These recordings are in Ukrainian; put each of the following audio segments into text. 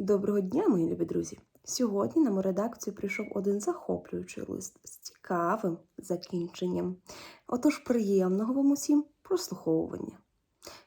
Доброго дня, мої любі друзі! Сьогодні на мою редакцію прийшов один захоплюючий лист з цікавим закінченням. Отож, приємного вам усім прослуховування.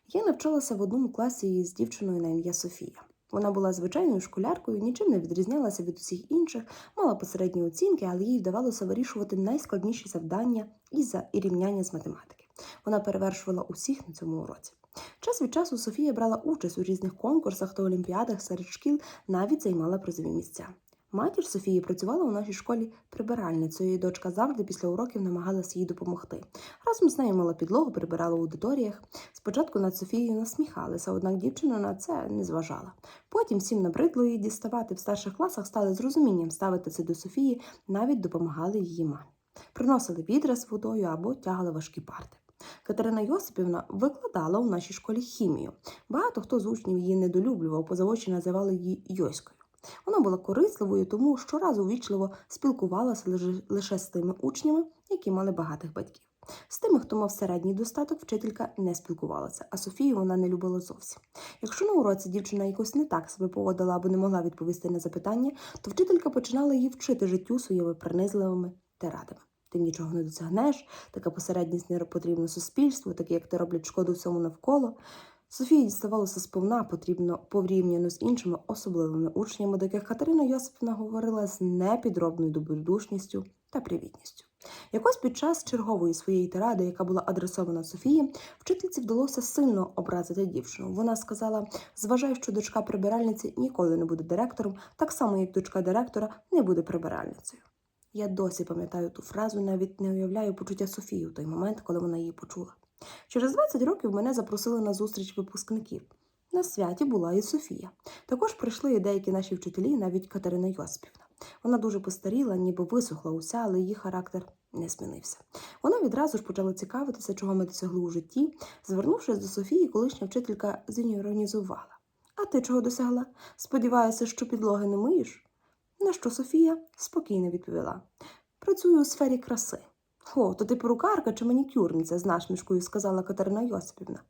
Я навчалася в одному класі з дівчиною на ім'я Софія. Вона була звичайною школяркою, нічим не відрізнялася від усіх інших, мала посередні оцінки, але їй вдавалося вирішувати найскладніші завдання і за і рівняння з математики. Вона перевершувала усіх на цьому уроці. Час від часу Софія брала участь у різних конкурсах та олімпіадах серед шкіл, навіть займала призові місця. Матір Софії працювала у нашій школі прибиральницею, і дочка завжди після уроків намагалася їй допомогти. Разом з нею мила підлогу, прибирала у аудиторіях. Спочатку над Софією насміхалися, однак дівчина на це не зважала. Потім всім набридло її діставати в старших класах, стали з розумінням ставитися до Софії, навіть допомагали її мамі. Приносили з водою або тягали важкі парти. Катерина Йосипівна викладала у нашій школі хімію. Багато хто з учнів її недолюблював, поза очі називали її Йоською. Вона була корисливою, тому щоразу увічливо спілкувалася лише з тими учнями, які мали багатих батьків. З тими, хто мав середній достаток, вчителька не спілкувалася, а Софію вона не любила зовсім. Якщо на уроці дівчина якось не так себе поводила або не могла відповісти на запитання, то вчителька починала її вчити життю своїми принизливими тирадами. Ти нічого не досягнеш, така посередність не потрібна суспільству, такі як ти роблять шкоду всьому навколо. Софії діставалося сповна потрібно порівняно з іншими особливими учнями, до яких Катерина Йосипівна говорила з непідробною добродушністю та привітністю. Якось під час чергової своєї тиради, яка була адресована Софії, вчительці вдалося сильно образити дівчину. Вона сказала: зважай, що дочка прибиральниці ніколи не буде директором, так само як дочка директора не буде прибиральницею. Я досі пам'ятаю ту фразу, навіть не уявляю почуття Софії у той момент, коли вона її почула. Через 20 років мене запросили на зустріч випускників. На святі була і Софія. Також прийшли і деякі наші вчителі, навіть Катерина Йосипівна. Вона дуже постаріла, ніби висохла уся, але її характер не змінився. Вона відразу ж почала цікавитися, чого ми досягли у житті. Звернувшись до Софії, колишня вчителька зіронізувала. А ти чого досягла? Сподіваюся, що підлоги не миєш? На що Софія спокійно відповіла: Працюю у сфері краси. О, то ти перукарка чи манікюрниця з насмішкою, сказала Катерина Йосипівна.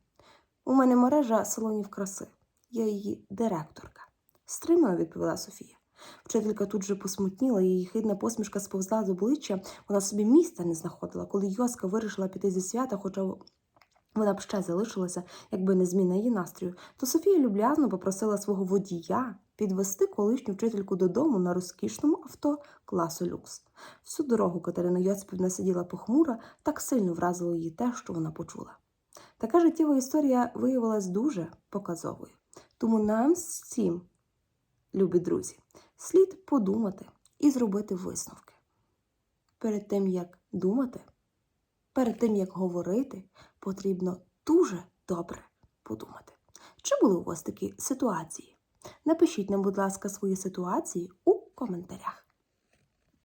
У мене мережа салонів краси. Я її директорка. Стримано відповіла Софія. Вчителька тут же посмутніла, її хидна посмішка сповзла з обличчя, вона собі місця не знаходила, коли Йоска вирішила піти зі свята, хоча вона б ще залишилася, якби не зміна її настрою, то Софія люб'язно попросила свого водія підвести колишню вчительку додому на розкішному авто класу люкс. Всю дорогу Катерина Йосипівна сиділа похмура, так сильно вразило її те, що вона почула. Така життєва історія виявилась дуже показовою. Тому нам всім, любі друзі, слід подумати і зробити висновки. Перед тим, як думати, перед тим, як говорити, потрібно дуже добре подумати. Чи були у вас такі ситуації? Напишіть нам, будь ласка, свої ситуації у коментарях.